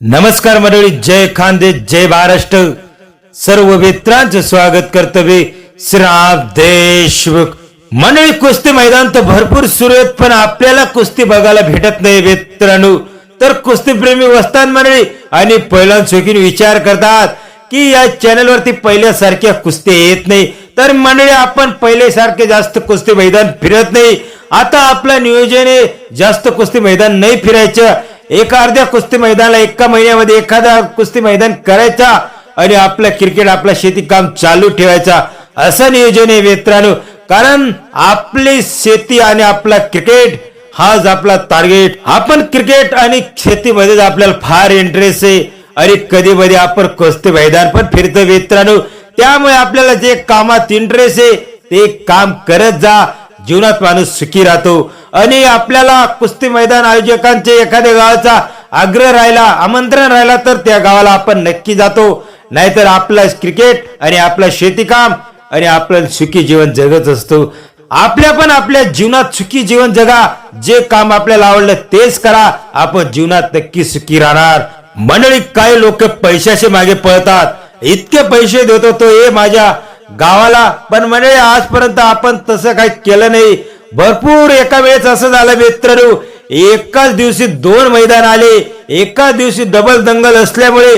नमस्कार मंडळी जय खानदे जय महाराष्ट्र. सर्व मित्रांचं स्वागत कर्तव्य श्राप देशमुख. मंडळी कुस्ती मैदान तर भरपूर सुरू आहेत पण आपल्याला कुस्ती बघायला भेटत नाही मित्रांनो. तर कुस्ती प्रेमी वस्तान मंडळी आणि पहिल्या विचार करतात की या चॅनलवरती पहिल्यासारख्या कुस्ती येत नाही. तर मंडळी आपण पहिल्यासारखे जास्त कुस्ती मैदान फिरत नाही. आता आपलं नियोजन आहे जास्त कुस्ती मैदान नाही फिरायचं. एका अर्ध्या कुस्ती मैदानाला एका महिन्यामध्ये एखादा कुस्ती मैदान करायचा आणि आपलं क्रिकेट आपलं शेती काम चालू ठेवायचा. असं नियोजन आहे मित्रांनो. कारण आपली शेती आणि आपला क्रिकेट हाच आपला टार्गेट आपण क्रिकेट आणि शेतीमध्येच आपल्याला फार इंटरेस्ट आहे. आणि कधी कधी आपण कुस्ती मैदान पण फिरतो मित्रांनो. त्यामुळे आपल्याला जे कामात इंटरेस्ट आहे ते काम करत जा. जीवनात माणूस सुखी राहतो. आणि आपल्याला कुस्ती मैदान आयोजकांचे एखाद्या गावाचा आग्रह राहिला आमंत्रण राहिला तर त्या गावाला आपण नक्की जातो. नाहीतर आपलं क्रिकेट आणि आपलं शेतीकाम आणि आपलं सुखी जीवन जगत असतो. आपल्या पण आपल्या जीवनात सुखी जीवन जगा. जे काम आपल्याला आवडलं तेच करा. आपण जीवनात नक्की सुखी राहणार. मंडळी काही लोक पैशाचे मागे पळतात. इतके पैसे देतो तो हे माझ्या गावाला. पण मंडळी आजपर्यंत आपण तसं काही केलं नाही. भरपूर एका वेळेस असं झालं मित्रांनो एकाच दिवशी दोन मैदान आले एकाच दिवशी डबल दंगल असल्यामुळे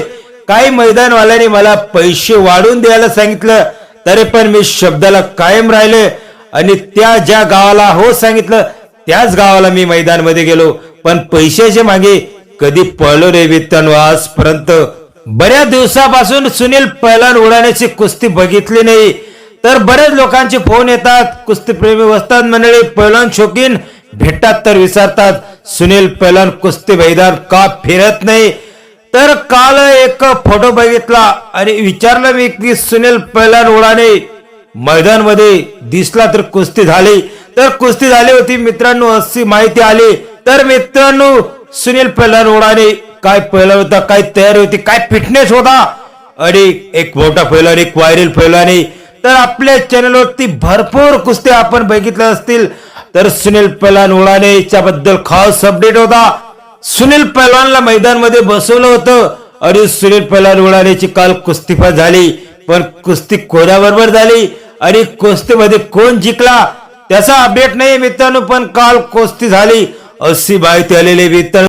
काही मैदानवाल्यांनी मला पैसे वाढून द्यायला सांगितलं तरी पण मी शब्दाला कायम राहिले आणि त्या ज्या गावाला हो सांगितलं त्याच गावाला मी मैदानमध्ये गेलो. पण पैशाच्या मागे कधी पळलो नाही वित्तन आजपर्यंत. बऱ्याच दिवसापासून सुनील पैलान उडाण्याची कुस्ती बघितली नाही. तर बरेच लोकांचे फोन येतात. कुस्ती प्रेमी वस्तात मंडळी पैलवान शौकीन भेटतात तर विचारतात सुनील पैलवान कुस्ती मैदान का फिरत नाही? तर काल एक फोटो बघितला आणि विचारलं मी की सुनील पैलवान उडाने मैदानमध्ये दिसला तर कुस्ती झाली. तर कुस्ती झाली होती. मित्रांनो अशी माहिती आली. तर मित्रांनो सुनील पैलवान उडाने. काय पैलवान होता काय तयारी होती काय फिटनेस होता? आणि एक मोठा पैलवान एक व्हायरल फैलाने तर आपल्या चॅनलवरती भरपूर कुस्ती आपण बघितल्या असतील. तर सुनील पैलवान उडाणे याच्याबद्दल खास अपडेट होता. सुनील पैलवानला मैदानमध्ये बसवलं होतं आणि सुनील पैलवान उडाण्याची काल कुस्ती झाली. पण कुस्ती कोणाबरोबर झाली आणि कुस्तीमध्ये कोण जिंकला त्याचा अपडेट नाही मित्रांनो पण काल कुस्ती झाली अशी माहिती आलेली मित्रांनो.